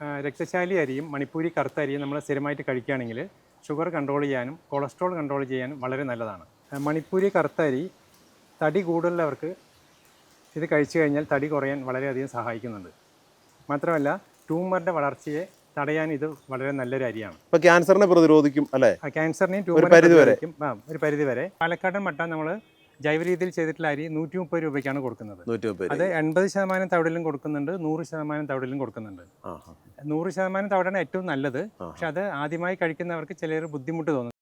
രക്തശാലി അരിയും മണിപ്പൂരി കറുത്ത അരിയും നമ്മൾ സ്ഥിരമായിട്ട് കഴിക്കുകയാണെങ്കിൽ ഷുഗർ കൺട്രോൾ ചെയ്യാനും കൊളസ്ട്രോൾ കൺട്രോൾ ചെയ്യാനും വളരെ നല്ലതാണ്. മണിപ്പൂരി കറുത്ത അരി തടി കൂടുതലുള്ളവർക്ക് ഇത് കഴിച്ചു കഴിഞ്ഞാൽ തടി കുറയാൻ വളരെയധികം സഹായിക്കുന്നുണ്ട്. മാത്രമല്ല ട്യൂമറിന്റെ വളർച്ചയെ തടയാൻ ഇത് വളരെ നല്ലൊരു അരിയാണ്. ഇപ്പോൾ ക്യാൻസറിനെ പ്രതിരോധിക്കും അല്ലേ? ക്യാൻസറിനെയും. ആ ഒരു പരിധി വരെ പാലക്കാടൻ മട്ട നമ്മൾ ജൈവ രീതിയിൽ ചെയ്തിട്ടുള്ള അരി നൂറ്റി മുപ്പത് രൂപയ്ക്കാണ് കൊടുക്കുന്നത്. അത് എൺപത് ശതമാനം തവിടിലും കൊടുക്കുന്നുണ്ട് നൂറ് ശതമാനം തവിടിലും കൊടുക്കുന്നുണ്ട്. നൂറ് ശതമാനം തവിടാണ് ഏറ്റവും നല്ലത്. പക്ഷെ അത് ആദ്യമായി കഴിക്കുന്നവർക്ക് ചിലർ ബുദ്ധിമുട്ട് തോന്നുന്നു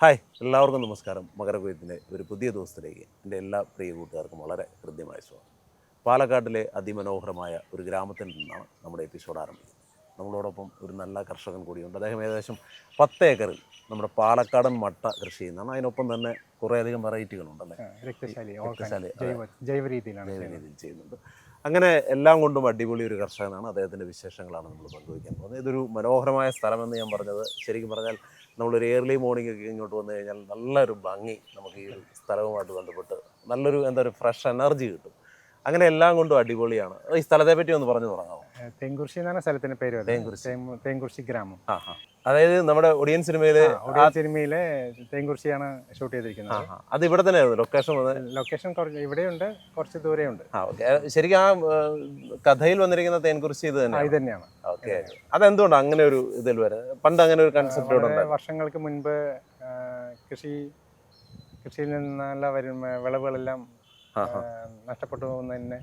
ഹായ് എല്ലാവർക്കും നമസ്കാരം. മകരകുയത്തിന്റെ ഒരു പുതിയ ദിവസത്തിലേക്ക് എന്റെ എല്ലാ പ്രിയ കൂട്ടുകാർക്കും വളരെ ഹൃദ്യമായ സ്വാഗതം. പാലക്കാട്ടിലെ അതിമനോഹരമായ ഒരു ഗ്രാമത്തിൽ നിന്നാണ് നമ്മുടെ എപ്പിസോഡ് ആരംഭിക്കുന്നത്. നമ്മളോടൊപ്പം ഒരു നല്ല കർഷകൻ കൂടിയുണ്ട്. അദ്ദേഹം ഏകദേശം പത്ത് ഏക്കറിൽ നമ്മുടെ പാലക്കാടൻ മട്ട കൃഷി ചെയ്യുന്നതാണ്. അതിനൊപ്പം തന്നെ കുറേയധികം വെറൈറ്റികളുണ്ടല്ലേ രക്തശാലി ജൈവ ജൈവ രീതിയിലാണ് ജൈവ ചെയ്യുന്നത്. രീതിയിൽ ചെയ്യുന്നുണ്ട്. അങ്ങനെ എല്ലാം കൊണ്ടും അടിപൊളി ഒരു കർഷകനാണ്. അദ്ദേഹത്തിന്റെ വിശേഷങ്ങളാണ് നമ്മൾ പങ്കുവയ്ക്കാൻ പോകുന്നത്. ഇതൊരു മനോഹരമായ സ്ഥലമെന്ന് ഞാൻ പറഞ്ഞത്. ശരിക്കും പറഞ്ഞാൽ നമ്മളൊരു ഏർലി മോർണിംഗ് ഒക്കെ ഇങ്ങോട്ട് വന്നു കഴിഞ്ഞാൽ നല്ലൊരു ഭംഗി നമുക്ക് ഈ ഒരു സ്ഥലവുമായിട്ട് ബന്ധപ്പെട്ട് നല്ലൊരു എന്താ ഒരു ഫ്രഷ് എനർജി കിട്ടും. അങ്ങനെ എല്ലാം കൊണ്ടും അടിപൊളിയാണ്. ഈ സ്ഥലത്തെ പറ്റി ഒന്ന് പറഞ്ഞു തുടങ്ങാമോ ആ, തേങ്കുറിശി എന്നാണ് സ്ഥലത്തിന്റെ പേര്. തേങ്കുറിശ്ശി. ഗ്രാമം. ആ ആ. അതായത് നമ്മുടെ ഒടിയൻ സിനിമയിലെ ഒടിയൻ സിനിമയിലെ തേങ്കുറിശിയാണ് ഷൂട്ട് ചെയ്തിരിക്കുന്നത്. അത് ഇവിടെ തന്നെ ലൊക്കേഷൻ ലൊക്കേഷൻ കുറച്ച് ഇവിടെയുണ്ട് കുറച്ച് ദൂരെയുണ്ട്. ആ ശരിക്കും ആ ആ, കഥയിൽ വന്നിരിക്കുന്ന തേൻകുറിശി ഇത് തന്നെ ഇത് തന്നെയാണ്. ഓക്കെ അതെന്തുകൊണ്ടാണ് അങ്ങനെ ഒരു ഇതിൽ വരെ? പണ്ട് അങ്ങനെ ഒരു കൺസെപ്റ്റ് വർഷങ്ങൾക്ക് മുൻപ് ആ, കൃഷി കൃഷിയിൽ നിന്നുള്ള വരും വിളവുകളെല്ലാം ആ, ആ, നഷ്ടപ്പെട്ടു പോകുന്നതിന്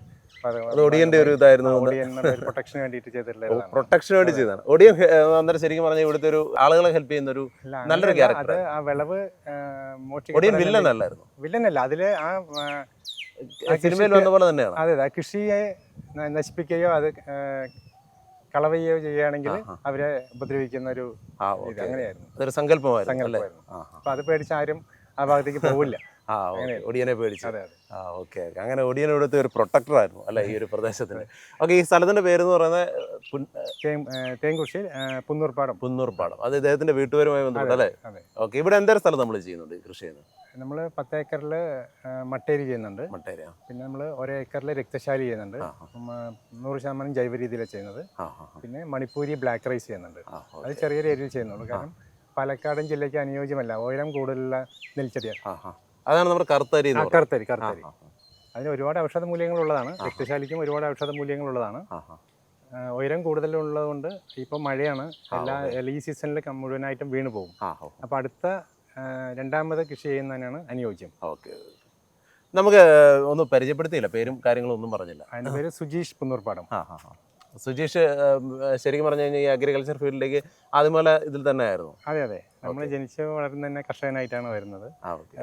ഒടിയന്റെ ഒരു ഇതായിരുന്നു പ്രൊട്ടക്ഷന് വേണ്ടിയിട്ട് ചെയ്തിട്ടുള്ളതാണ്. പ്രൊട്ടക്ഷന് വേണ്ടി ചെയ്തതാണ്. ഒടിയൻ അന്നേരം ശരിക്കും പറഞ്ഞാൽ ഇവിടുത്തെ ഒരു ആളുകളെ ഹെൽപ്പ് ചെയ്യുന്ന ഒരു നല്ലൊരു ക്യാരക്ടർ ആ വിളവ് ഒടിയൻ വില്ലൻ അല്ലായിരുന്നു. വില്ലൻ അല്ല അതിൽ ആ സിനിമയിൽ വന്ന പോലെ തന്നെയാണ്. അതെ അതെ കൃഷിയെ നശിപ്പിക്കുകയോ അത് കളവയോ ചെയ്യുകയാണെങ്കിൽ അവരെ ഉപദ്രവിക്കുന്ന ഒരു അങ്ങനെയായിരുന്നു. സങ്കല്പമായിരുന്നു അപ്പൊ അത് പേടിച്ച് ആരും ആ ഭാഗത്തേക്ക് പോവില്ല. ആ ഒടിയനെ പേടിച്ചു. ആ ഓക്കെ. അങ്ങനെ ഒടിയൻ ഇവിടുത്തെ ഒരു പ്രൊട്ടക്ടർ ആയിരുന്നു അല്ലെ ഈ ഒരു പ്രദേശത്തിന് ഓക്കെ ഈ സ്ഥലത്തിന്റെ പേര് എന്ന് പറയുന്നത് പുൻ- തേം- ആ, തേങ്കുറിശി പുന്നൂർപ്പാടം. പുന്നൂർപ്പാടം. അത് ഇദ്ദേഹത്തിന്റെ വീട്ടുപേരുമായി ബന്ധപ്പെട്ട് അല്ലേ? ഓക്കെ ഇവിടെ എന്തൊരു സ്ഥലം നമ്മൾ ചെയ്യുന്നുണ്ട് കൃഷി ചെയ്യുന്നത്? നമ്മൾ പത്ത് ഏക്കറിൽ മട്ടേരി ചെയ്യുന്നുണ്ട്. മട്ടേരി പിന്നെ നമ്മൾ ഒരേക്കറിൽ രക്തശാലി ചെയ്യുന്നുണ്ട്. നൂറ് ശതമാനം ജൈവ രീതിയിലാണ് ചെയ്യുന്നത്. പിന്നെ മണിപ്പൂരി ബ്ലാക്ക് റൈസ് ചെയ്യുന്നുണ്ട്. അത് ചെറിയ രീതിയിൽ ചെയ്യുന്നുള്ളൂ. കാരണം പാലക്കാടൻ ജില്ലയ്ക്ക് അനുയോജ്യമല്ല. ഉയരം കൂടുതലുള്ള നെൽച്ചെടിയാണ് അതാണ് നമ്മുടെ കറുത്തരി കറുത്തരി കറുത്തരി. അതിന് ഒരുപാട് ഔഷധ മൂല്യങ്ങളുള്ളതാണ്. രക്തശാലിക്കും ഒരുപാട് ഔഷധ മൂല്യങ്ങളുള്ളതാണ്. ഉയരം കൂടുതലുള്ളതുകൊണ്ട് ഇപ്പം മഴയാണ്. എല്ലാ ഈ സീസണിൽ മുഴുവനായിട്ടും വീണ് പോകും. അപ്പോൾ അടുത്ത രണ്ടാമത് കൃഷി ചെയ്യുന്നതിനാണ് അനുയോജ്യം. ഓക്കെ. നമുക്ക് ഒന്ന് പരിചയപ്പെടുത്തിയില്ല. പേരും കാര്യങ്ങളും ഒന്നും പറഞ്ഞില്ല. അതിന്റെ പേര് സുജീഷ് പുന്നൂർപ്പാടം. ആ. സുജീഷ് ശരിക്കും പറഞ്ഞു കഴിഞ്ഞാൽ ഈ അഗ്രികൾച്ചർ ഫീൽഡിലേക്ക് അതുപോലെ ഇതിൽ തന്നെ ആയിരുന്നു അതെ. അതെ നമ്മൾ ജനിച്ച് വളർന്ന് തന്നെ കർഷകനായിട്ടാണ് വരുന്നത്.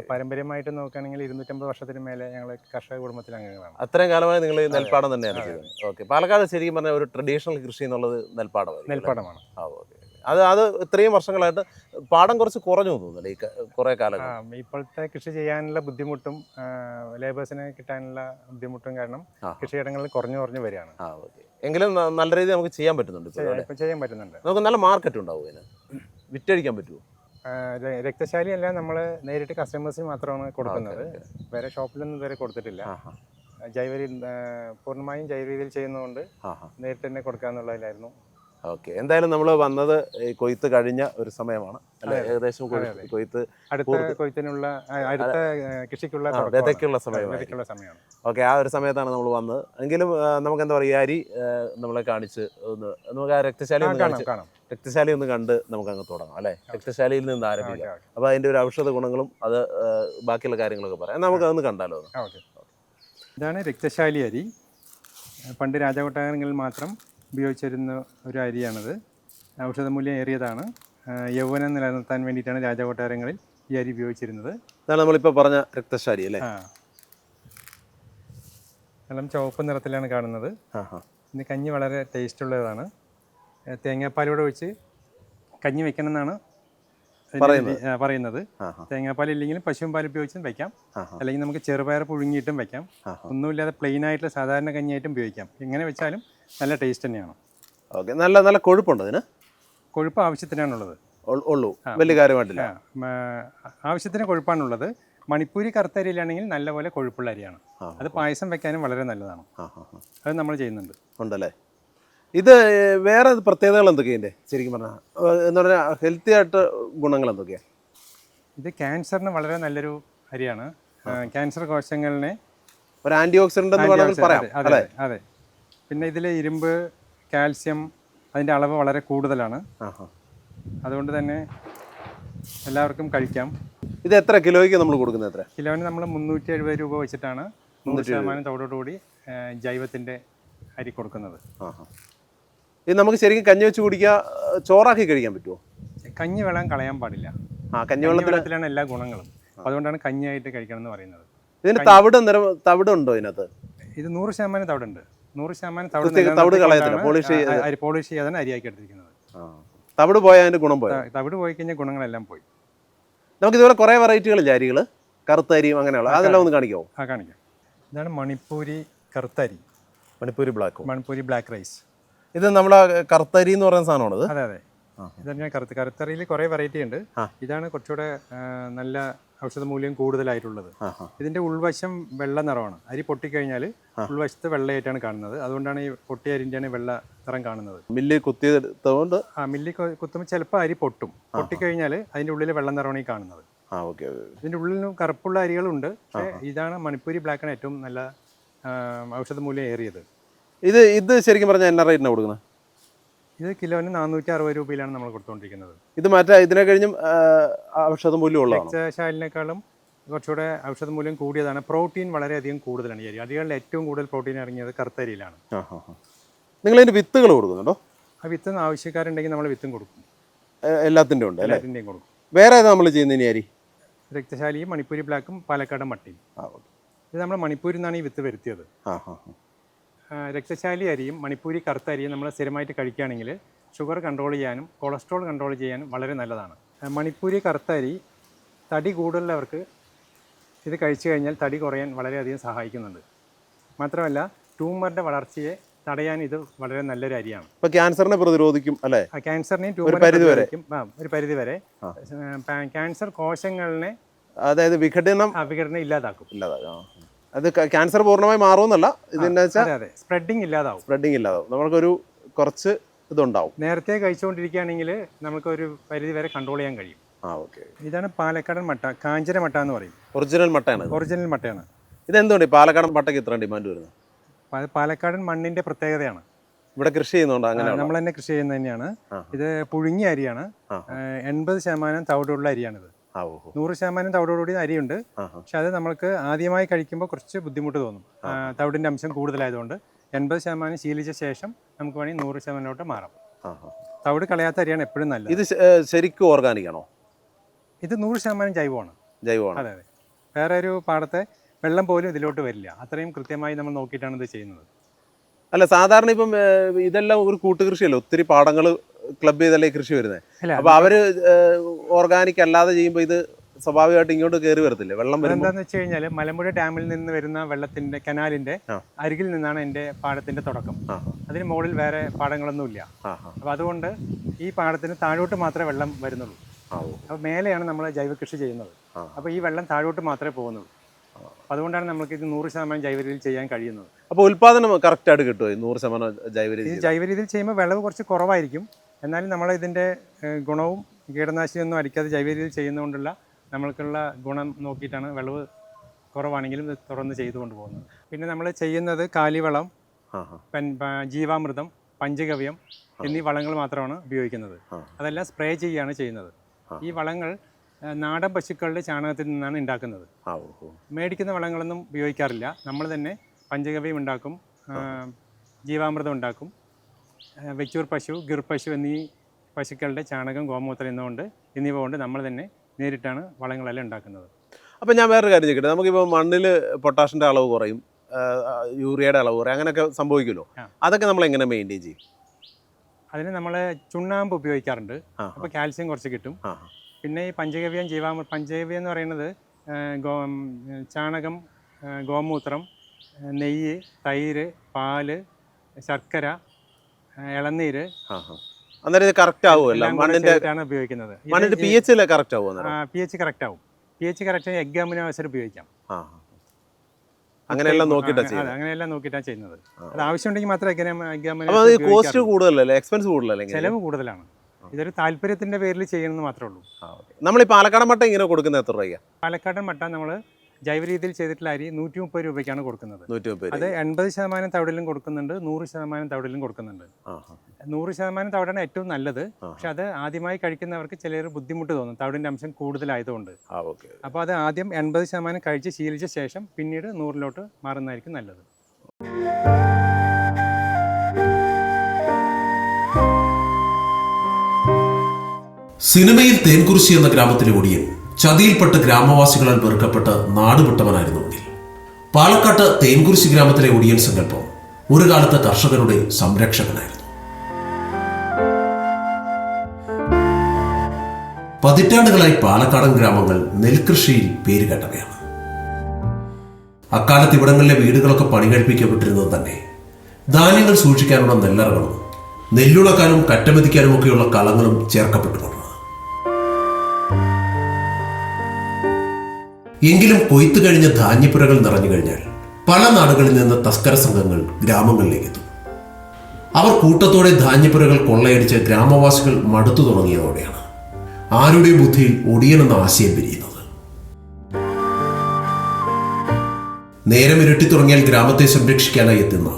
പാരമ്പര്യമായിട്ട് നോക്കുകയാണെങ്കിൽ ഇരുന്നൂറ്റമ്പത് വർഷത്തിന് മേലെ ഞങ്ങൾ കർഷക കുടുംബത്തിലെ അംഗങ്ങളാണ് അത്രയും കാലമായി നിങ്ങൾ നെൽപ്പാടം തന്നെയാണ് ചെയ്തത് ഓക്കെ പാലക്കാട് ശരിക്കും പറഞ്ഞാൽ ഒരു ട്രഡീഷണൽ കൃഷി എന്നുള്ളത് നെൽപ്പാടമാണ് നെൽപ്പാടമാണ്. ആ ഓക്കെ അത് അത് ഇത്രയും വർഷങ്ങളായിട്ട് പാടം കുറച്ച് കുറഞ്ഞു തോന്നുന്നു ഈ കുറേ കാലം ആ ഇപ്പോഴത്തെ കൃഷി ചെയ്യാനുള്ള ബുദ്ധിമുട്ടും ലേബേഴ്സിനെ കിട്ടാനുള്ള ബുദ്ധിമുട്ടും കാരണം. കൃഷിയിടങ്ങളിൽ കുറഞ്ഞു കുറഞ്ഞു വരികയാണ്. എങ്കിലും നല്ല രീതിയിൽ നമുക്ക് ചെയ്യാൻ പറ്റുന്നുണ്ട് ചെയ്യാൻ പറ്റുന്നുണ്ട്. നമുക്ക് നല്ല മാർക്കറ്റ് ഉണ്ടാവും ഇതിന് വിറ്റഴിക്കാൻ പറ്റുമോ രക്തശാലി അല്ല നമ്മൾ നേരിട്ട് കസ്റ്റമേഴ്സിന് മാത്രമാണ് കൊടുക്കുന്നത്. വേറെ ഷോപ്പിലൊന്നും ഇതുവരെ കൊടുത്തിട്ടില്ല. ജൈവ പൂർണമായും ജൈവ രീതിയിൽ ചെയ്യുന്നതുകൊണ്ട് നേരിട്ട് തന്നെ കൊടുക്കാന്നുള്ളതിലായിരുന്നു. ഓക്കെ. എന്തായാലും നമ്മൾ വന്നത് കൊയ്ത്ത് കഴിഞ്ഞ ഒരു സമയമാണ്. അല്ലെ? ഏകദേശം. കൊയ്ത്ത് കൊയ്ത്തിനുള്ള അടുത്ത കൃഷിക്കുള്ള. വിതയ്ക്കുള്ള സമയമാണ്. ഓക്കെ ആ ഒരു സമയത്താണ് നമ്മൾ വന്നത്. എങ്കിലും നമുക്ക് എന്താ പറയുക അരി നമ്മളെ കാണിച്ച് ഒന്ന് നമുക്ക് ആ രക്തശാലി ഒന്ന് കാണാം കാണിച്ച് കാണാം. രക്തശാലി ഒന്ന് കണ്ട് നമുക്ക് അങ്ങ് തുടങ്ങാം അല്ലെ? രക്തശാലിയിൽ നിന്ന് ആരംഭിക്കാം. അപ്പൊ അപ്പോൾ അതിന്റെ ഒരു ഔഷധ ഗുണങ്ങളും അത് ബാക്കിയുള്ള കാര്യങ്ങളൊക്കെ പറയാം. നമുക്ക് അതൊന്ന് കണ്ടാലോ? ഇതാണ് രക്തശാലി അരി. പണ്ട് രാജകൊട്ടാരങ്ങളിൽ മാത്രം ഉപയോഗിച്ചിരുന്ന ഒരു അരിയാണത്. ഔഷധമൂല്യം ഏറിയതാണ്. യൗവനം നിലനിർത്താൻ വേണ്ടിയിട്ടാണ് രാജകൊട്ടാരങ്ങളിൽ ഈ അരി ഉപയോഗിച്ചിരുന്നത്. ഇതാണ് നമ്മളിപ്പോൾ പറഞ്ഞ രക്തശാരി അല്ലേ? ആ. എല്ലാം ചുവപ്പ് നിറത്തിലാണ് കാണുന്നത്. ഇതിന് കഞ്ഞി വളരെ ടേസ്റ്റ് ഉള്ളതാണ് തേങ്ങാപ്പാലൂടെ ഒഴിച്ച് കഞ്ഞി വെക്കണം എന്നാണ് പറയുന്നത്. തേങ്ങാപ്പാൽ ഇല്ലെങ്കിലും പശുവും പാൽ ഉപയോഗിച്ചും വെക്കാം. അല്ലെങ്കിൽ നമുക്ക് ചെറുപയർ പുഴുങ്ങിയിട്ടും വെക്കാം. ഒന്നുമില്ലാതെ പ്ലെയിൻ ആയിട്ടുള്ള സാധാരണ കഞ്ഞിയായിട്ടും ഉപയോഗിക്കാം. എങ്ങനെ വെച്ചാലും നല്ല ടേസ്റ്റ് തന്നെയാണ്. ഓക്കെ നല്ല നല്ല കൊഴുപ്പുണ്ട് അതിന്? കൊഴുപ്പ് ആവശ്യത്തിനാണുള്ളത്. ഉള്ളൂ. വലിയ കാര്യമായിട്ടില്ല. ആവശ്യത്തിന് കൊഴുപ്പാണുള്ളത്. മണിപ്പൂരി കറുത്ത അരിയിലാണെങ്കിൽ നല്ലപോലെ കൊഴുപ്പുള്ള അരിയാണ്. അത് പായസം വെക്കാനും വളരെ നല്ലതാണ്. അത് നമ്മൾ ചെയ്യുന്നുണ്ട്. ഉണ്ടല്ലേ? ഇത് വേറെ പ്രത്യേകതകൾ എന്തൊക്കെയാണ് ശരിക്കും പറഞ്ഞാൽ എന്ന് പറഞ്ഞാൽ ഹെൽത്തി ആയിട്ട് ഗുണങ്ങൾ എന്തൊക്കെയാണ് ഇത് ക്യാൻസറിന് വളരെ നല്ലൊരു അരിയാണ്. ക്യാൻസർ കോശങ്ങളിനെ ഒരു ആന്റി ഓക്സിഡന്റ് എന്ന് വേണമെങ്കിൽ പറയാം അതെ അതെ. പിന്നെ ഇതിൽ ഇരുമ്പ് കാൽസ്യം അതിന്റെ അളവ് വളരെ കൂടുതലാണ്. അതുകൊണ്ട് തന്നെ എല്ലാവർക്കും കഴിക്കാം. ഇത് എത്ര കിലോയ്ക്ക് നമ്മൾ കൊടുക്കുന്നത് എത്ര? കിലോന് നമ്മൾ മുന്നൂറ്റി എഴുപത് രൂപ വെച്ചിട്ടാണ് നൂറ് ശതമാനം തോടോടുകൂടി ജൈവത്തിന്റെ അരി കൊടുക്കുന്നത്. ഇത് നമുക്ക് ശരിക്കും കഞ്ഞി വെച്ച് കുടിക്കുക ചോറാക്കി കഴിക്കാൻ പറ്റുമോ കഞ്ഞി വെള്ളം കളയാൻ പാടില്ല. ആ കഞ്ഞി വെള്ളത്തിലാണ് എല്ലാ ഗുണങ്ങളും. അതുകൊണ്ടാണ് കഞ്ഞിയായിട്ട് കഴിക്കണം എന്ന് പറയുന്നത്. ഇതിന് തവിട് തവിടുണ്ടോ ഇതിനകത്ത്? ഇത് നൂറ് ശതമാനം തവിടുണ്ട്. നൂറ് ശതമാനം തവിട് കളയത്തില്ല, അരി പോളിഷ് ചെയ്യാതെ അരിയാക്കി എടുത്തിരിക്കുന്നത്. തവിട് പോയാൽ ഗുണം പോയി? തവിട് പോയി കഴിഞ്ഞാൽ ഗുണങ്ങളെല്ലാം പോയി. നമുക്ക് ഇതുപോലെ കുറേ വെറൈറ്റികളില്ല അരികൾ കറുത്ത അരിയും അങ്ങനെയുള്ള. അതെല്ലാം ഒന്ന് കാണിക്കാവോ? ആ കാണിക്കാം. ഇതാണ് Manipuri കറുത്തരി. Manipuri black Manipuri black rice. ഇത് നമ്മളെ കറുത്തരി എന്ന് പറയുന്ന സാധനമാണ് ഇത്? അതെ അതെ. ഇതാണ് കറുത്ത കറുത്ത്. കറുത്തറിയിൽ കുറേ വെറൈറ്റി ഉണ്ട്. ഇതാണ് കുറച്ചുകൂടെ നല്ല ഔഷധ മൂല്യം കൂടുതലായിട്ടുള്ളത് ഇതിന്റെ ഉൾവശം വെള്ള നിറമാണ്. അരി പൊട്ടിക്കഴിഞ്ഞാൽ ഉൾവശത്ത് വെള്ളയായിട്ടാണ് കാണുന്നത്. അതുകൊണ്ടാണ് ഈ പൊട്ടിയ അരിന്റെയാണ് വെള്ള നിറം കാണുന്നത്. മില്ലി കുത്തിയതുകൊണ്ട്? ആ മില്ലി കുത്തുമ്പോൾ ചിലപ്പോൾ അരി പൊട്ടും. പൊട്ടിക്കഴിഞ്ഞാൽ അതിന്റെ ഉള്ളിൽ വെള്ള നിറമാണ് ഈ കാണുന്നത്. ഇതിന്റെ ഉള്ളിൽ കറുപ്പുള്ള അരികളുണ്ട്. പക്ഷേ ഇതാണ് മണിപ്പൂരി ബ്ലാക്കാണ് ഏറ്റവും നല്ല ആ, ഔഷധ മൂല്യം ഏറിയത്. ഇത് ഇത് ശരിക്കും പറഞ്ഞാൽ എന്നാ റേറ്റിനാണ് കൊടുക്കുന്നത് ഇത് കിലോന് നാനൂറ്റി അറുപത് രൂപയിലാണ് നമ്മൾ കൊടുത്തുകൊണ്ടിരിക്കുന്നത് ഇത് മറ്റേ ഇതിനെ കഴിഞ്ഞും ഔഷധ മൂല്യമുള്ള ശാലിനേക്കാളും കുറച്ചുകൂടെ ഔഷധ മൂല്യം കൂടിയതാണ്. പ്രോട്ടീൻ വളരെയധികം കൂടുതലാണ് ഈ അരി. അരികളിൽ ഏറ്റവും കൂടുതൽ പ്രോട്ടീൻ ഇറങ്ങിയത് കറുത്തരിയിലാണ്. നിങ്ങൾ ഇതിന് വിത്തുകൾ കൊടുക്കുന്നുണ്ടോ ആ വിത്ത് ആവശ്യക്കാരുണ്ടെങ്കിൽ നമ്മൾ വിത്തും കൊടുക്കും. എല്ലാത്തിന്റെ ഉണ്ട് എല്ലാത്തിന്റെയും കൊടുക്കും. വേറെ ഏതാ നമ്മൾ ചെയ്യുന്ന ഇനി അരി? രക്തശാലിയും മണിപ്പൂരി ബ്ലാക്കും പാലക്കാട് മട്ടിയും. ഇത് നമ്മൾ മണിപ്പൂരിൽ നിന്നാണ് ഈ വിത്ത് വരുത്തിയത്. ആ, രക്തശാലി അരിയും മണിപ്പൂരി കറുത്ത അരിയും നമ്മൾ സ്ഥിരമായിട്ട് കഴിക്കുകയാണെങ്കിൽ ഷുഗർ കൺട്രോൾ ചെയ്യാനും കൊളസ്ട്രോൾ കൺട്രോൾ ചെയ്യാനും വളരെ നല്ലതാണ്. മണിപ്പൂരി കറുത്ത അരി തടി കൂടുതലുള്ളവർക്ക് ഇത് കഴിച്ചു കഴിഞ്ഞാൽ തടി കുറയാൻ വളരെയധികം സഹായിക്കുന്നുണ്ട്. മാത്രമല്ല ട്യൂമറിന്റെ വളർച്ചയെ തടയാൻ ഇത് വളരെ നല്ലൊരു അരിയാണ്. ഇപ്പോൾ ക്യാൻസറിനെ പ്രതിരോധിക്കും അല്ലേ? ക്യാൻസറിനെയും ട്യൂമർ വരെ. ആ ഒരു പരിധി വരെ. ക്യാൻസർ കോശങ്ങളിനെ അതായത് വിഘടനം വിഘടനം ഇല്ലാതാക്കും. ഇല്ലാതാകും ആ. അത് ക്യാൻസർ പൂർണമായി മാറുമെന്നല്ല. ഇതിന്റെ വെച്ചാൽ സ്പ്രെഡിങ് ഇല്ലാതാവും. സ്പ്രെഡിങ് ഇല്ലാതാവും. നമുക്കൊരു കുറച്ച് ഇതുണ്ടാവും. നേരത്തെ കഴിച്ചുകൊണ്ടിരിക്കുകയാണെങ്കിൽ നമുക്കൊരു പരിധി വരെ കൺട്രോൾ ചെയ്യാൻ കഴിയും. ആ ഓക്കെ ഇതാണ് പാലക്കാടൻ മട്ട കാഞ്ചന മട്ട എന്ന് പറയും. ഒറിജിനൽ മട്ടയാണ്. ഒറിജിനൽ മട്ടയാണ്. ഇതെന്തുകൊണ്ട് പാലക്കാടൻ മട്ടയ്ക്ക് ഇത്ര ഡിമാൻഡ് വരുന്നത്? പാലക്കാടൻ മണ്ണിന്റെ പ്രത്യേകതയാണ്. ഇവിടെ കൃഷി ചെയ്യുന്നുണ്ട്? അങ്ങനെ നമ്മൾ തന്നെ കൃഷി ചെയ്യുന്നത് തന്നെയാണ്. ഇത് പുഴുങ്ങിയ അരിയാണ്. എൺപത് ശതമാനം തവിടുള്ള അരിയാണിത്. നൂറ് ശതമാനം തവിടോടുകൂടി അരിയുണ്ട്. പക്ഷെ അത് നമ്മൾക്ക് ആദ്യമായി കഴിക്കുമ്പോൾ കുറച്ച് ബുദ്ധിമുട്ട് തോന്നും. തവിടിന്റെ അംശം കൂടുതലായതുകൊണ്ട് എൺപത് ശതമാനം ശീലിച്ച ശേഷം നമുക്ക് വേണമെങ്കിൽ നൂറ് ശതമാനോട്ട് മാറാം. തവിട് കളയാത്ത അരിയാണ് എപ്പോഴും നല്ലത്. ഇത് ശരിക്കും ഓർഗാനിക് ആണോ? ഇത് നൂറ് ശതമാനം ജൈവമാണ്. ജൈവമാണ്. അതെ അതെ. വേറെ ഒരു പാടത്തെ വെള്ളം പോലും ഇതിലോട്ട് വരില്ല. അത്രയും കൃത്യമായി നമ്മൾ നോക്കിയിട്ടാണ് ഇത് ചെയ്യുന്നത്. അല്ല സാധാരണ ഇപ്പം ഇതെല്ലാം ഒരു കൂട്ടുകൃഷിയല്ലേ? ഒത്തിരി പാടങ്ങൾ ക്ലബ് ചെയ്തല്ലേ കൃഷി വരുന്നത് അപ്പൊ അവർ ഓർഗാനിക് അല്ലാതെ ചെയ്യുമ്പോൾ ഇത് സ്വാഭാവികമായിട്ട് ഇങ്ങോട്ട് കയറി വരത്തില്ലേ? വെള്ളം എന്താന്ന് വെച്ച് കഴിഞ്ഞാൽ മലമ്പുഴ ഡാമിൽ നിന്ന് വരുന്ന വെള്ളത്തിന്റെ കനാലിന്റെ അരികിൽ നിന്നാണ് എന്റെ പാടത്തിന്റെ തുടക്കം. അതിന് മുകളിൽ വേറെ പാടങ്ങളൊന്നുമില്ല ഇല്ല. അപ്പൊ അതുകൊണ്ട് ഈ പാടത്തിന് താഴോട്ട് മാത്രമേ വെള്ളം വരുന്നുള്ളൂ. അപ്പൊ മേലെയാണ് നമ്മൾ ജൈവ കൃഷി ചെയ്യുന്നത്. അപ്പൊ ഈ വെള്ളം താഴോട്ട് മാത്രമേ പോകുന്നുള്ളൂ. അതുകൊണ്ടാണ് നമ്മൾക്ക് ഇത് നൂറ് ശതമാനം ജൈവ രീതിയിൽ ചെയ്യാൻ കഴിയുന്നത്. അപ്പോൾ ഉൽപാദനം കറക്റ്റ് ആയിട്ട് കിട്ടുമോ നൂറ് ശതമാനം ജൈവ ഇത് രീതി ജൈവ രീതിയിൽ ചെയ്യുമ്പോൾ വിളവ് കുറച്ച് കുറവായിരിക്കും. എന്നാലും നമ്മൾ ഇതിന്റെ ഗുണവും കീടനാശിനിയൊന്നും അടിക്കാതെ ജൈവ രീതിയിൽ ചെയ്യുന്നതുകൊണ്ടുള്ള നമ്മൾക്കുള്ള ഗുണം നോക്കിയിട്ടാണ് വിളവ് കുറവാണെങ്കിലും ഇത് തുറന്ന് ചെയ്തുകൊണ്ട് പോകുന്നത്. പിന്നെ നമ്മൾ ചെയ്യുന്നത് കാലിവളം ജീവാമൃതം പഞ്ചഗവ്യം എന്നീ വളങ്ങൾ മാത്രമാണ് ഉപയോഗിക്കുന്നത്. അതെല്ലാം സ്പ്രേ ചെയ്യുകയാണ് ചെയ്യുന്നത്. ഈ വളങ്ങൾ നാടൻ പശുക്കളുടെ ചാണകത്തിൽ നിന്നാണ് ഉണ്ടാക്കുന്നത്. മേടിക്കുന്ന വളങ്ങളൊന്നും ഉപയോഗിക്കാറില്ല. നമ്മൾ തന്നെ പഞ്ചഗവ്യം ഉണ്ടാക്കും ജീവാമൃതം ഉണ്ടാക്കും. വെച്ചൂർ പശു ഗിർ പശു എന്നീ പശുക്കളുടെ ചാണകം ഗോമൂത്രം എന്നുകൊണ്ട് എന്നിവ കൊണ്ട് നമ്മൾ തന്നെ നേരിട്ടാണ് വളങ്ങളെല്ലാം ഉണ്ടാക്കുന്നത്. അപ്പം ഞാൻ വേറൊരു കാര്യം ചോദിക്കട്ടെ? നമുക്കിപ്പോൾ മണ്ണിൽ പൊട്ടാഷിന്റെ അളവ് കുറയും യൂറിയയുടെ അളവ് കുറയും അങ്ങനെയൊക്കെ സംഭവിക്കുമല്ലോ. അതൊക്കെ നമ്മൾ എങ്ങനെ മെയിന്റെയിൻ ചെയ്യും? അതിന് നമ്മൾ ചുണ്ണാമ്പ് ഉപയോഗിക്കാറുണ്ട്. അപ്പോൾ കാൽസ്യം കുറച്ച് കിട്ടും. പിന്നെ ഈ പഞ്ചഗവ്യം ജീവാമൃ പഞ്ചഗവ്യം എന്ന് പറയുന്നത് ഗോ ചാണകം ഗോമൂത്രം നെയ്യ് തൈര് പാൽ ശർക്കര ഇളനീര്. അന്നേരം ഇത് കറക്റ്റ് ആവുമല്ലോ? മണ്ണിന്റെ ഉപയോഗിക്കുന്നത്. മണ്ണിന്റെ പി എച്ച് കറക്റ്റ് ആവും പി എച്ച് കറക്റ്റ് ആവും. P H correct egg amino ഉപയോഗിക്കാം. അങ്ങനെയെല്ലാം നോക്കിയിട്ടാ ചെയ്യുന്നത്? അങ്ങനെയെല്ലാം നോക്കിയിട്ടാണ് ചെയ്യുന്നത്. അത് ആവശ്യമുണ്ടെങ്കിൽ മാത്രമേ എഗ്ഗാമിന് കോസ്റ്റ് കൂടുതലല്ലേ? എക്സ്പെൻസ് കൂടുതലല്ലേ? ചെലവ് കൂടുതലാണ്. ഇതൊരു താല്പര്യത്തിന്റെ പേരിൽ ചെയ്യണമെന്ന് മാത്രമേ ഉള്ളൂ. നമ്മൾ ഈ പാലക്കാടൻ മട്ട ഇങ്ങനെ കൊടുക്കുന്നത് എത്ര രൂപയ്ക്ക്? പാലക്കാടൻ മട്ട നമ്മൾ ജൈവ രീതിയിൽ ചെയ്തിട്ടുള്ള അരി നൂറ്റി മുപ്പത് രൂപയ്ക്കാണ് കൊടുക്കുന്നത്. അത് എൺപത് ശതമാനം തവിടിലും കൊടുക്കുന്നുണ്ട് നൂറ് ശതമാനം തവിടിലും കൊടുക്കുന്നുണ്ട്. ആ നൂറ് ശതമാനം തവിടാണ് ഏറ്റവും നല്ലത്. പക്ഷെ അത് ആദ്യമായി കഴിക്കുന്നവർക്ക് ചിലർ ബുദ്ധിമുട്ട് തോന്നും. തവിടിന്റെ അംശം കൂടുതലായതുകൊണ്ട്. ആ ഓക്കെ അപ്പോൾ അത് ആദ്യം എൺപത് ശതമാനം കഴിച്ച് ശീലിച്ച ശേഷം പിന്നീട് നൂറിലോട്ട് മാറുന്നതായിരിക്കും നല്ലത്. സിനിമയിൽ തേൻകുറിശി എന്ന ഗ്രാമത്തിലെ ഒടിയൻ ചതിയിൽപ്പെട്ട് ഗ്രാമവാസികളാൽ വെറുക്കപ്പെട്ട് നാടുവിട്ടവനായിരുന്നു ഒടിയൻ പാലക്കാട്ട് തേൻകുരിശി ഗ്രാമത്തിലെ ഒടിയൻ സങ്കല്പം ഒരു കാലത്ത് കർഷകരുടെ സംരക്ഷകനായിരുന്നു. പതിറ്റാണ്ടുകളായി പാലക്കാടൻ ഗ്രാമങ്ങൾ നെൽകൃഷിയിൽ പേരുകേട്ടവയാണ് അക്കാലത്ത് ഇവിടങ്ങളിലെ വീടുകളൊക്കെ പണി കഴിപ്പിക്കപ്പെട്ടിരുന്നത് തന്നെ ധാന്യങ്ങൾ സൂക്ഷിക്കാനുള്ള നെല്ലറകളും നെല്ലുണക്കാനും കറ്റമെതിക്കാനും ഒക്കെയുള്ള കളങ്ങളും ചേർക്കപ്പെട്ടുകൊണ്ടാണ് എങ്കിലും കൊയ്ത്തു കഴിഞ്ഞ ധാന്യപ്പുരകൾ നിറഞ്ഞു കഴിഞ്ഞാൽ പല നാടുകളിൽ നിന്ന് തസ്കര സംഘങ്ങൾ ഗ്രാമങ്ങളിലേക്ക് എത്തും. അവർ കൂട്ടത്തോടെ ധാന്യപ്പുരകൾ കൊള്ളയടിച്ച് ഗ്രാമവാസികൾ മടുത്തു തുടങ്ങിയതോടെയാണ് ആരുടെ ബുദ്ധിയിൽ ഒടിയനെന്ന ആശയം പിരിയുന്നത്. നേരം ഇരുട്ടി തുടങ്ങിയാൽ ഗ്രാമത്തെ സംരക്ഷിക്കാനായി എത്തുന്ന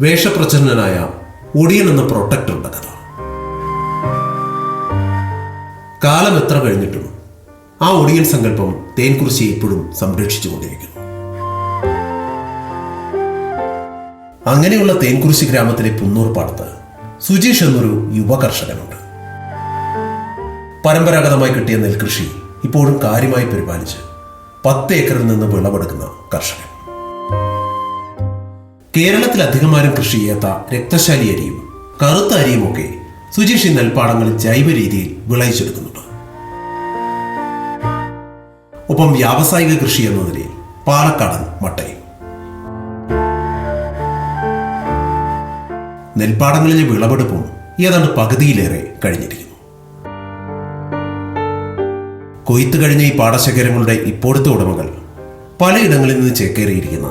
വേഷപ്രച്ഛന്നനായ ഒടിയൻ എന്ന പ്രൊട്ടക്ടറുടെ കഥ. കാലം എത്ര കഴിഞ്ഞിട്ടും ആ ഒടിയൻ സങ്കല്പം തേൻകുറിശി ഇപ്പോഴും സംരക്ഷിച്ചുകൊണ്ടിരിക്കുന്നു. അങ്ങനെയുള്ള തേൻകുറിശി ഗ്രാമത്തിലെ പുന്നൂർ പാടത്ത് സുജീഷ് എന്നൊരു യുവ കർഷകനുണ്ട് പരമ്പരാഗതമായി കിട്ടിയ നെൽകൃഷി ഇപ്പോഴും കാര്യമായി പരിപാലിച്ച് പത്ത് ഏക്കറിൽ നിന്ന് വിളവെടുക്കുന്ന കർഷകൻ. കേരളത്തിൽ അധികമാരും കൃഷി ചെയ്യാത്ത രക്തശാലി അരിയും കറുത്ത അരിയുമൊക്കെ സുജീഷ് നെൽപ്പാടങ്ങളിൽ ജൈവ രീതിയിൽ വിളയിച്ചെടുക്കുന്നുണ്ട് ഒപ്പം വ്യാവസായിക കൃഷി എന്ന നിലയിൽ പാലക്കാടൻ മട്ടയും. നെൽപ്പാടങ്ങളിലെ വിളവെടുപ്പും ഏതാണ്ട് പകുതിയിലേറെ കഴിഞ്ഞിരിക്കുന്നു. കൊയ്ത്ത് കഴിഞ്ഞ ഈ പാടശേഖരങ്ങളുടെ ഇപ്പോഴത്തെ ഉടമകൾ പലയിടങ്ങളിൽ നിന്ന് ചേക്കേറിയിരിക്കുന്ന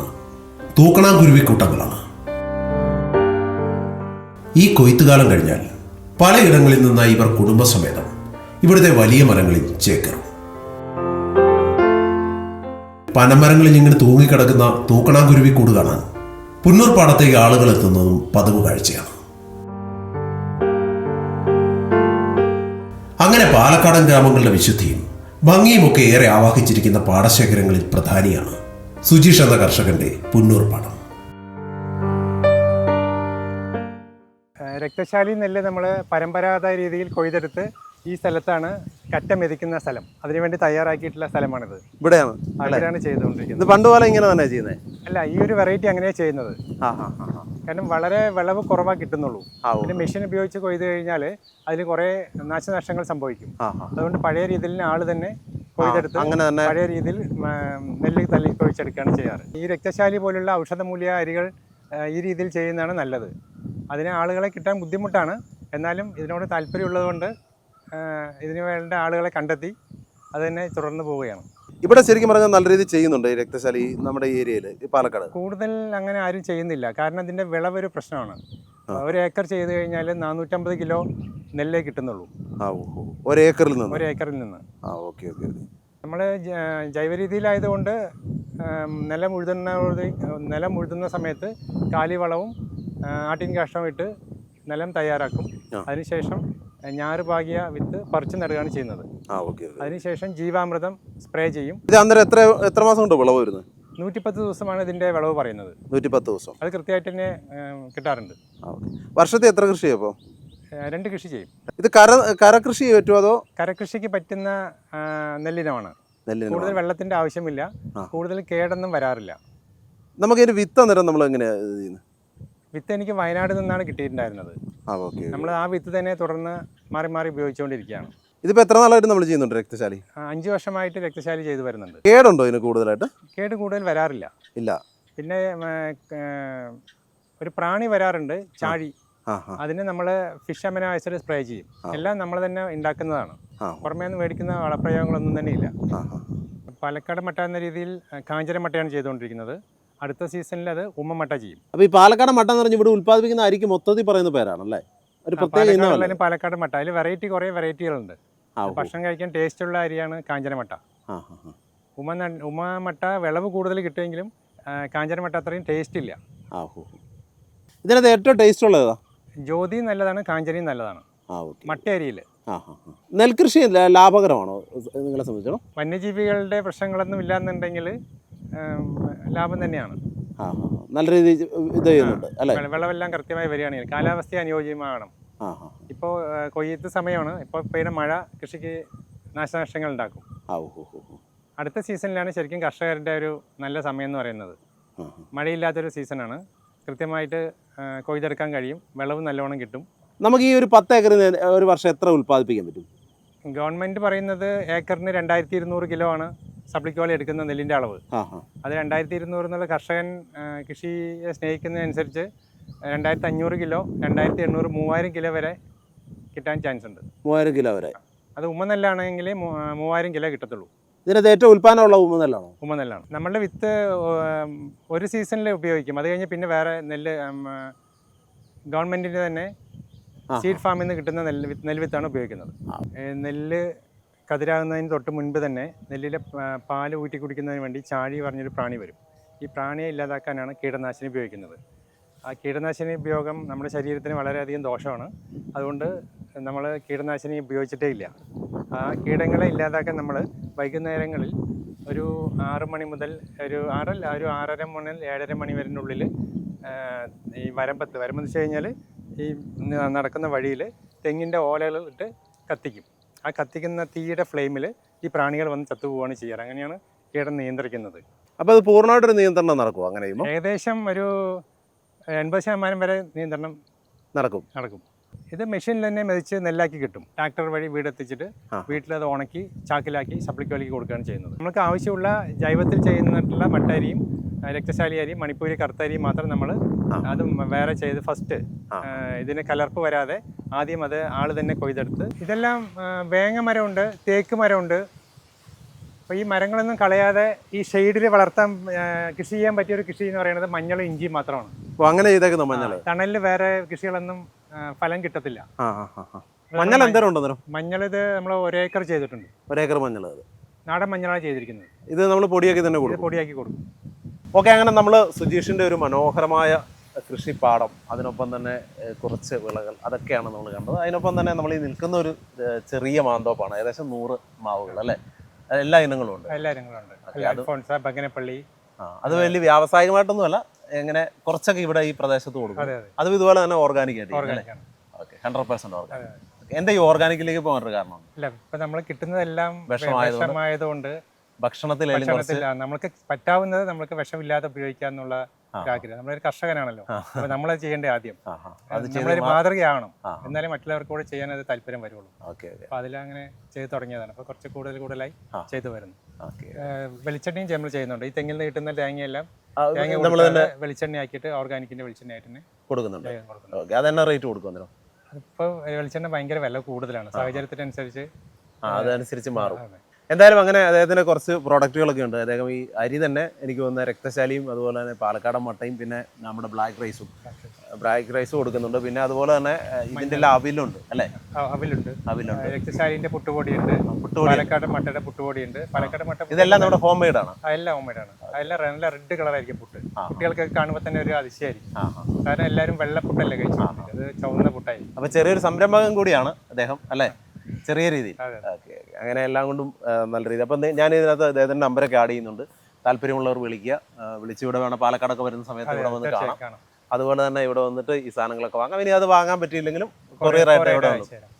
തൂക്കണാകുരുവിക്കൂട്ടങ്ങളാണ്. ഈ കൊയ്ത്തുകാലം കഴിഞ്ഞാൽ പലയിടങ്ങളിൽ നിന്നായി ഇവർ കുടുംബസമേതം ഇവിടുത്തെ വലിയ മരങ്ങളിൽ ചേക്കേറും. പനമരങ്ങളിൽ ഇങ്ങനെ തൂങ്ങിക്കിടക്കുന്ന തൂക്കണാങ്കുരുവിക്കൂട് കാണാൻ പുന്നൂർ പാടത്തേക്ക് ആളുകൾ എത്തുന്നതും പതിവ് കാഴ്ചയാണ്. അങ്ങനെ പാലക്കാടൻ ഗ്രാമങ്ങളുടെ വിശുദ്ധിയും ഭംഗിയുമൊക്കെ ഏറെ ആവാഹിച്ചിരിക്കുന്ന പാടശേഖരങ്ങളിൽ പ്രധാനിയാണ് സുജീഷ് എന്ന കർഷകന്റെ പുന്നൂർ പാടം. രക്തശാലി നെല്ല് നമ്മൾ പരമ്പരാഗത രീതിയിൽ കൊയ്തെടുത്ത് ഈ സ്ഥലത്താണ് കറ്റ മെതിക്കുന്ന സ്ഥലം. അതിനുവേണ്ടി തയ്യാറാക്കിയിട്ടുള്ള സ്ഥലമാണിത്. ഇവിടെയാണ് അവിടെയാണ് ചെയ്തുകൊണ്ടിരിക്കുന്നത്. പണ്ട് പോലെ ഇങ്ങനെ തന്നെ ചെയ്യുന്നത് അല്ല ഈ ഒരു വെറൈറ്റി അങ്ങനെയാണ് ചെയ്യുന്നത്. കാരണം വളരെ വിളവ് കുറവാ കിട്ടുന്നുള്ളൂ. പിന്നെ മെഷീൻ ഉപയോഗിച്ച് കൊയ്ത് കഴിഞ്ഞാൽ അതിൽ കുറേ നാശനഷ്ടങ്ങൾ സംഭവിക്കും. അതുകൊണ്ട് പഴയ രീതിയിൽ ആൾ തന്നെ കൊയ്തെടുത്ത് അങ്ങനെ തന്നെ പഴയ രീതിയിൽ നെല്ല് തല്ലി കൊഴിച്ചെടുക്കുകയാണ് ചെയ്യാറ്. ഈ രക്തശാലി പോലുള്ള ഔഷധമൂല്യ അരികൾ ഈ രീതിയിൽ ചെയ്യുന്നതാണ് നല്ലത്. അതിന് ആളുകളെ കിട്ടാൻ ബുദ്ധിമുട്ടാണ്. എന്നാലും ഇതിനോട് താല്പര്യമുള്ളതുകൊണ്ട് ഇതിന് വേണ്ട ആളുകളെ കണ്ടെത്തി അത് തന്നെ തുടർന്ന് പോവുകയാണ്. ഇവിടെ ശരിക്കും പറഞ്ഞാൽ നല്ല രീതിയിൽ ചെയ്യുന്നുണ്ട് ഈ രക്തശാലി നമ്മുടെ ഏരിയയിൽ പാലക്കാട്. കൂടുതൽ അങ്ങനെ ആരും ചെയ്യുന്നില്ല. കാരണം ഇതിന്റെ വിളവ് ഒരു പ്രശ്നമാണ്. ഒരു ഏക്കർ ചെയ്ത് കഴിഞ്ഞാൽ നാനൂറ്റമ്പത് കിലോ നെല്ലേ കിട്ടുന്നുള്ളൂ. ആ ഓഹോ. ഒരു ഏക്കറിൽ നിന്ന്? ഒരു ഏക്കറിൽ നിന്ന്. ആ ഓക്കെ ഓക്കെ നമ്മൾ ജൈവ രീതിയിലായതുകൊണ്ട് നിലം ഉഴുതുന്ന നിലം ഉഴുതുന്ന സമയത്ത് കാലിവളവും ആട്ടിൻ കാഷ്ടവും ഇട്ട് നിലം തയ്യാറാക്കും. അതിനുശേഷം ഞാറ് പാകിയ വിത്ത് പറിച്ചു നടുകയാണ് ചെയ്യുന്നത്. അതിനുശേഷം ജീവാമൃതം സ്പ്രേ ചെയ്യും. ഇത് അന്നേരം എത്ര എത്ര മാസം കൊണ്ട് വിളവ് വരുന്നത്? നൂറ്റിപ്പത്ത് ദിവസമാണ് ഇതിന്റെ വിളവ് പറയുന്നത്. നൂറ്റി പത്ത് ദിവസം. അത് കൃത്യമായിട്ട് തന്നെ കിട്ടാറുണ്ട്. വർഷത്തിൽ വർഷത്തെ എത്ര കൃഷി ചെയ്യപ്പോ അപ്പോൾ? രണ്ട് കൃഷി ചെയ്യും. ഇത് കര കരകൃഷി പറ്റുമോ അതോ? കരകൃഷിക്ക് പറ്റുന്ന നെല്ലിനമാണ്. കൂടുതൽ വെള്ളത്തിന്റെ ആവശ്യമില്ല. കൂടുതൽ കേടൊന്നും വരാറില്ല. നമുക്ക് ഇതിന് വിത്ത് അന്നേരം നമ്മൾ എങ്ങനെയാണ് വിത്ത് എനിക്ക് വയനാട് നിന്നാണ് കിട്ടിയിട്ടുണ്ടായിരുന്നത്. നമ്മൾ ആ വിത്ത് തന്നെ തുടർന്ന് മാറി മാറി ഉപയോഗിച്ചുകൊണ്ടിരിക്കുകയാണ്. ഇതിപ്പോ എത്ര നാളായിട്ട് നമ്മൾ ചെയ്യുന്നുണ്ട് രക്തശാലി? അഞ്ച് വർഷമായിട്ട് രക്തശാലി ചെയ്തു വരുന്നുണ്ട്. കേടുണ്ടോ ഇതിന് കൂടുതലായിട്ട്? കേട് കൂടുതൽ വരാറില്ല. ഇല്ല. പിന്നെ ഒരു പ്രാണി വരാറുണ്ട് ചാഴി. അതിന് നമ്മൾ ഫിഷ് അമിനോ ആസിഡ് സ്പ്രേ ചെയ്യും. എല്ലാം നമ്മൾ തന്നെ ഉണ്ടാക്കുന്നതാണ്. പുറമേ നിന്ന് മേടിക്കുന്ന വളപ്രയോഗങ്ങളൊന്നും തന്നെ ഇല്ല. പാലക്കാട് മട്ട എന്ന രീതിയിൽ കാഞ്ചന മട്ടയാണ് ചെയ്തുകൊണ്ടിരിക്കുന്നത്. അടുത്ത സീസണിൽ അത് ഉമ്മമട്ട ചെയ്യും അപ്പോൾ ഈ പാലക്കാട് മട്ട എന്ന് പറഞ്ഞ് ഇവിടെ ഉത്പാദിപ്പിക്കുന്ന അരിക്ക് മൊത്തത്തിൽ പറയുന്ന പേരാണല്ലേ? ഒരു പ്രത്യേക ഇനമല്ലേ? പാലക്കാട് പാലക്കാട് മട്ട. അതിൽ വെറൈറ്റി കുറേ വെറൈറ്റികളുണ്ട്. ഭക്ഷണം കഴിക്കാൻ ടേസ്റ്റ് ഉള്ള അരിയാണ് കാഞ്ചനമട്ട. ഉമ ന- ഉമ മട്ട വിളവ് കൂടുതൽ കിട്ടുമെങ്കിലും കാഞ്ചനമട്ട അത്രയും ടേസ്റ്റ് ഇല്ല. ഇതിനകത്ത് ഏറ്റവും ടേസ്റ്റ് ഉള്ളതാ ജ്യോതി നല്ലതാണ് കാഞ്ചനയും നല്ലതാണ്. മട്ട അരിയിൽ. നെൽകൃഷി ലാഭകരമാണോ? നിങ്ങളെ സംബന്ധിച്ചോ വന്യജീവികളുടെ പ്രശ്നങ്ങളൊന്നും ഇല്ലാന്നുണ്ടെങ്കിൽ ലാഭം തന്നെയാണ്. നല്ല രീതിയിൽ ഇത് ചെയ്യുന്നുണ്ട് അല്ലേ? വിള- വിളവെല്ലാം കൃത്യമായി വരികയാണെങ്കിൽ കാലാവസ്ഥ അനുയോജ്യമാകണം. ഇപ്പോൾ കൊയ്ത്ത് സമയമാണ്. ഇപ്പോൾ പെയ്യുന്ന മഴ കൃഷിക്ക് നാശനഷ്ടങ്ങൾ ഉണ്ടാക്കും. അടുത്ത സീസണിലാണ് ശരിക്കും കർഷകരുടെ ഒരു നല്ല സമയം എന്ന് പറയുന്നത്. മഴയില്ലാത്തൊരു സീസണാണ്. കൃത്യമായിട്ട് കൊയ്തെടുക്കാൻ കഴിയും. വിളവ് നല്ലോണം കിട്ടും. നമുക്ക് ഈ ഒരു പത്ത് ഏക്കറിന് ഒരു വർഷം എത്ര ഉൽപ്പാദിപ്പിക്കാൻ പറ്റും? ഗവൺമെന്റ് പറയുന്നത് ഏക്കറിന് രണ്ടായിരത്തി ഇരുന്നൂറ് കിലോ ആണ്. സപ്ലിക്കോളി എടുക്കുന്ന നെല്ലിന്റെ അളവ്. അത് രണ്ടായിരത്തി ഇരുന്നൂറ് എന്നുള്ള കർഷകൻ കൃഷിയെ സ്നേഹിക്കുന്നതനുസരിച്ച് രണ്ടായിരത്തി അഞ്ഞൂറ് കിലോ രണ്ടായിരത്തി എണ്ണൂറ് മൂവായിരം കിലോ വരെ കിട്ടാൻ ചാൻസ് ഉണ്ട്. മൂവായിരം കിലോ വരെ. അത് ഉമ്മ നെല്ലാണെങ്കിൽ മൂ- ആ, മൂവായിരം കിലോ കിട്ടത്തുള്ളൂ. ഇതിനകത്ത് ഏറ്റവും ഉൽപ്പാദനമുള്ള ഊന്നലാണോ ഉമ്മ നെല്ലാണ്. നമ്മളുടെ വിത്ത് ഒരു സീസണിൽ ഉപയോഗിക്കും. അത് കഴിഞ്ഞ് പിന്നെ വേറെ നെല്ല് ഗവൺമെന്റിന്റെ തന്നെ സീഡ് ഫാമിൽ നിന്ന് കിട്ടുന്ന നെല്ല് വിത്ത് നെൽവിത്താണ് ഉപയോഗിക്കുന്നത്. നെല്ല് കതിരാകുന്നതിന് തൊട്ട് മുൻപ് തന്നെ നെല്ലിലെ പാൽ ഊറ്റി കുടിക്കുന്നതിന് വേണ്ടി ചാഴി പറഞ്ഞൊരു പ്രാണി വരും. ഈ പ്രാണിയെ ഇല്ലാതാക്കാനാണ് കീടനാശിനി ഉപയോഗിക്കുന്നത്. ആ കീടനാശിനി ഉപയോഗം നമ്മുടെ ശരീരത്തിന് വളരെയധികം ദോഷമാണ്. അതുകൊണ്ട് നമ്മൾ കീടനാശിനി ഉപയോഗിച്ചിട്ടേ ഇല്ല. ആ കീടങ്ങളെ ഇല്ലാതാക്കാൻ നമ്മൾ വൈകുന്നേരങ്ങളിൽ ഒരു ആറ് മണി മുതൽ ഒരു ആറല്ല ഒരു ആറര മുതൽ ഏഴര മണി വരെ ഉള്ളിൽ ഈ വരമ്പത്ത് വരമ്പെന്ന് വെച്ച് കഴിഞ്ഞാൽ ഈ നടക്കുന്ന വഴിയിൽ തെങ്ങിന്റെ ഓലകൾ ഇട്ട് കത്തിക്കും. ആ കത്തിക്കുന്ന തീയുടെ ഫ്ലെയിമിൽ ഈ പ്രാണികൾ വന്ന് ചത്തുപോവാണ് ചെയ്യാറ്. അങ്ങനെയാണ് കീടം നിയന്ത്രിക്കുന്നത്. അപ്പോൾ അത് പൂർണമായിട്ടൊരു നിയന്ത്രണം നടക്കും അങ്ങനെ ഏകദേശം ഒരു എൺപത് ശതമാനം വരെ നിയന്ത്രണം നടക്കും. നടക്കും. ഇത് മെഷീനിൽ തന്നെ മെതിച്ച് നെല്ലാക്കി കിട്ടും. ട്രാക്ടർ വഴി വീടെത്തിച്ചിട്ട് വീട്ടിൽ അത് ഉണക്കി ചാക്കിലാക്കി സപ്ലിക്കോലിക്ക് കൊടുക്കുകയാണ് ചെയ്യുന്നത്. നമുക്ക് ആവശ്യമുള്ള ജൈവത്തിൽ ചെയ്യുന്നിട്ടുള്ള മട്ടരിയും രക്തശാലി അരി മണിപ്പൂരി കറുത്ത അരി മാത്രം നമ്മൾ അത് വേറെ ചെയ്ത് ഫസ്റ്റ്. ഇതിന് കലർപ്പ് വരാതെ ആദ്യം അത് ആൾ തന്നെ കൊയ്തെടുത്ത് ഇതെല്ലാം വേങ്ങ മരമുണ്ട് തേക്ക് മരമുണ്ട്. അപ്പോൾ ഈ മരങ്ങളൊന്നും കളയാതെ ഈ ഷെയ്ഡിൽ വളർത്താൻ കൃഷി ചെയ്യാൻ പറ്റിയ ഒരു കൃഷി എന്ന് പറയുന്നത് മഞ്ഞളും ഇഞ്ചിയും മാത്രമാണ്. അപ്പോൾ അങ്ങനെ ചെയ്തേക്കുന്ന മഞ്ഞൾ തണലിൽ വേറെ കൃഷികളൊന്നും ഫലം കിട്ടത്തില്ല. മഞ്ഞൾ എന്തേരം ഉണ്ട് മഞ്ഞൾ ഇത് നമ്മൾ ഒരേക്കർ ചെയ്തിട്ടുണ്ട്. ഒരേക്കർ മഞ്ഞൾ അത്. നാടൻ മഞ്ഞളാണ് ചെയ്തിരിക്കുന്നത്. ഇത് നമ്മൾ പൊടിയാക്കി തന്നെ കൊടുക്കും. പൊടിയാക്കി കൊടുക്കും. ഓക്കെ അങ്ങനെ നമ്മൾ സുജീഷിന്റെ ഒരു മനോഹരമായ കൃഷിപ്പാടം അതിനൊപ്പം തന്നെ കുറച്ച് വിളകൾ അതൊക്കെയാണ് നമ്മൾ കണ്ടത്. അതിനൊപ്പം തന്നെ നമ്മൾ ഈ നിൽക്കുന്ന ഒരു ചെറിയ മാന്തോപ്പാണ്. ഏകദേശം നൂറ് മാവുകൾ അല്ലേ? എല്ലാ ഇനങ്ങളും ഉണ്ട്. എല്ലാ ഇനങ്ങളും ഉണ്ട്. അത് ബഗനപ്പള്ളി ആ അത് വലിയ വ്യാവസായികമായിട്ടൊന്നുമല്ല എങ്ങനെ കുറച്ചൊക്കെ ഇവിടെ ഈ പ്രദേശത്ത് കൊടുക്കും. അതെ ഇതുപോലെ തന്നെ ഓർഗാനിക് ആയിട്ട് ഓക്കെ ഹൺഡ്രഡ് പെർസെന്റ് ഓർഗാനിക് എന്താ ഈ ഓർഗാനിക്കിലേക്ക് പോകാനൊരു കാരണം? ഇല്ല ഇപ്പൊ നമ്മൾ കിട്ടുന്നതെല്ലാം വിഷമായതുകൊണ്ട് ഭക്ഷണത്തിലായാലും കുറച്ച് നമ്മൾക്ക് പറ്റാവുന്നത് നമ്മൾക്ക് വിഷമില്ലാതെ ഉപയോഗിക്കാന്നുള്ള എന്നുള്ള ആഗ്രഹം നമ്മളൊരു കർഷകനാണല്ലോ. അപ്പൊ നമ്മളത് ചെയ്യേണ്ട ആദ്യം. ആ ആ അത് നമ്മളൊരു മാതൃകയാവണം. എന്നാലും മറ്റുള്ളവർക്ക് കൂടെ ചെയ്യാൻ അത് താല്പര്യം വരുള്ളൂ. Okay okay. അപ്പൊ അതിലങ്ങനെ ചെയ്തു തുടങ്ങിയതാണ്. അപ്പൊ കുറച്ച് കൂടുതൽ കൂടുതലായി. ചെയ്തു വരുന്നു. ഓക്കെ. ഏഹ് വെളിച്ചെണ്ണയും നമ്മൾ ചെയ്യുന്നുണ്ട്. ഈ തെങ്ങിൽ നിന്ന് കിട്ടുന്ന തേങ്ങയെല്ലാം തേങ്ങ നമ്മൾ തന്നെ വെളിച്ചെണ്ണ ആക്കിയിട്ട് ഓർഗാനിക്കിന്റെ വെളിച്ചെണ്ണ ആയിട്ട് തന്നെ കൊടുക്കുന്നുണ്ട്. ചെയ്യാൻ കൊടുക്കുന്നത് ഓക്കെ. അതെന്നാ റേറ്റ് കൊടുക്കും അന്നേരം ഇപ്പോൾ വെളിച്ചെണ്ണ ഭയങ്കര വില കൂടുതലാണ്. സാഹചര്യത്തിനനുസരിച്ച് ആ അതനുസരിച്ച് മാറും. അതെ. എന്തായാലും അങ്ങനെ അദ്ദേഹത്തിന്റെ കുറച്ച് പ്രോഡക്റ്റുകളൊക്കെ ഉണ്ട്. അദ്ദേഹം ഈ അരി തന്നെ എനിക്ക് തോന്നുന്ന രക്തശാലിയും അതുപോലെ തന്നെ പാലക്കാടൻ മട്ടയും പിന്നെ നമ്മുടെ ബ്ലാക്ക് റൈസും ബ്ലാക്ക് റൈസും കൊടുക്കുന്നുണ്ട്. പിന്നെ അതുപോലെ തന്നെ ഇതിന്റെ ഇതിന്റെ എല്ലാം അവിലുണ്ട് അല്ലേ? അവിലുണ്ട്. അവിലുണ്ട്. രക്തശാലിന്റെ പുട്ടുപൊടിയുണ്ട്. പുട്ടുപൊടി. പാലക്കാട് മട്ടയുടെ പുട്ടുപൊടിയുണ്ട്. പാലക്കാട് മട്ട ഇതെല്ലാം നമ്മുടെ ഹോം മെയ്ഡ് ആണ്. എല്ലാം ഹോം മെയ്ഡ് ആണ് അതെല്ലാം നല്ല റെഡ് കളറായിരിക്കും പുട്ട്. കുട്ടികൾക്ക് കാണുമ്പോൾ തന്നെ ഒരു ആ കാരണം എല്ലാവരും വെള്ള പുട്ടല്ലേ കഴിച്ചു അത് ചുവന്ന പുട്ടായി അപ്പൊ ചെറിയൊരു സംരംഭകം കൂടിയാണ് അദ്ദേഹം അല്ലേ? ചെറിയ രീതിയിൽ. ഓക്കെ അങ്ങനെ എല്ലാം കൊണ്ടും നല്ല രീതി അപ്പം ഞാൻ ഇതിനകത്ത് അദ്ദേഹത്തിന്റെ നമ്പരൊക്കെ ആഡ് ചെയ്യുന്നുണ്ട്. താല്പര്യമുള്ളവർ വിളിക്കുക. വിളിച്ച് ഇവിടെ വേണം പാലക്കാടൊക്കെ വരുന്ന സമയത്ത് ഇവിടെ വന്ന് കാണാം. അതുപോലെ തന്നെ ഇവിടെ വന്നിട്ട് ഈ സാധനങ്ങളൊക്കെ വാങ്ങാം. ഇനി അത് വാങ്ങാൻ പറ്റിയില്ലെങ്കിലും കൊറിയർ ആയിട്ട് ഇവിടെ.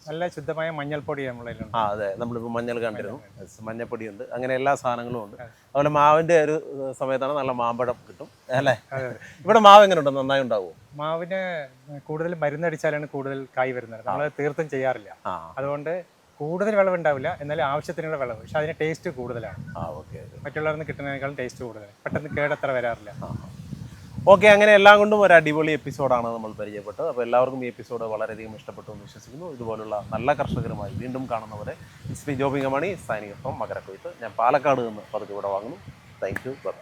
നല്ല ശുദ്ധമായ മഞ്ഞൾപ്പൊടി നമ്മളിലുണ്ട് ആ അതെ. നമ്മളിപ്പോൾ മഞ്ഞൾ കണ്ടിരുന്നു. മഞ്ഞൾപ്പൊടി ഉണ്ട്. അങ്ങനെ എല്ലാ സാധനങ്ങളും ഉണ്ട്. അതുപോലെ മാവിന്റെ ഒരു സമയത്താണ് നല്ല മാമ്പഴം കിട്ടും. അല്ലേ. ഇവിടെ മാവ് എങ്ങനെ ഉണ്ട് നന്നായി ഉണ്ടാവുമോ മാവിന് കൂടുതൽ മരുന്നടിച്ചാലാണ് കൂടുതൽ കായ് വരുന്നത്. നമ്മൾ തീർത്തും ചെയ്യാറില്ല. അതുകൊണ്ട് കൂടുതൽ വിളവ് ഉണ്ടാവില്ല എന്നാലും ആവശ്യത്തിനുള്ള വിളവ്. പക്ഷെ അതിന് ടേസ്റ്റ് കൂടുതലാണ്. നിന്ന് കിട്ടുന്നതിനേക്കാളും ടേസ്റ്റ് കൂടുതലാണ്. പെട്ടെന്ന് കേടത്ര വരാറില്ല. ഓക്കെ അങ്ങനെ എല്ലാം കൊണ്ടും ഒരു അടിപൊളി എപ്പിസോഡാണ് നമ്മൾ പരിചയപ്പെട്ടത്. അപ്പോൾ എല്ലാവർക്കും ഈ എപ്പിസോഡ് വളരെയധികം ഇഷ്ടപ്പെട്ടു എന്ന് വിശ്വസിക്കുന്നു. ഇതുപോലുള്ള നല്ല കർഷകരുമായി വീണ്ടും കാണുന്നവരെ ഇസ്മി ജോബിംഗമണി സൈനിക ഫ്രം മകരക്കൊയ്ത്ത്. ഞാൻ പാലക്കാട് നിന്ന് പതുക്കെ ഇവിടെ വാങ്ങുന്നു. Thank you by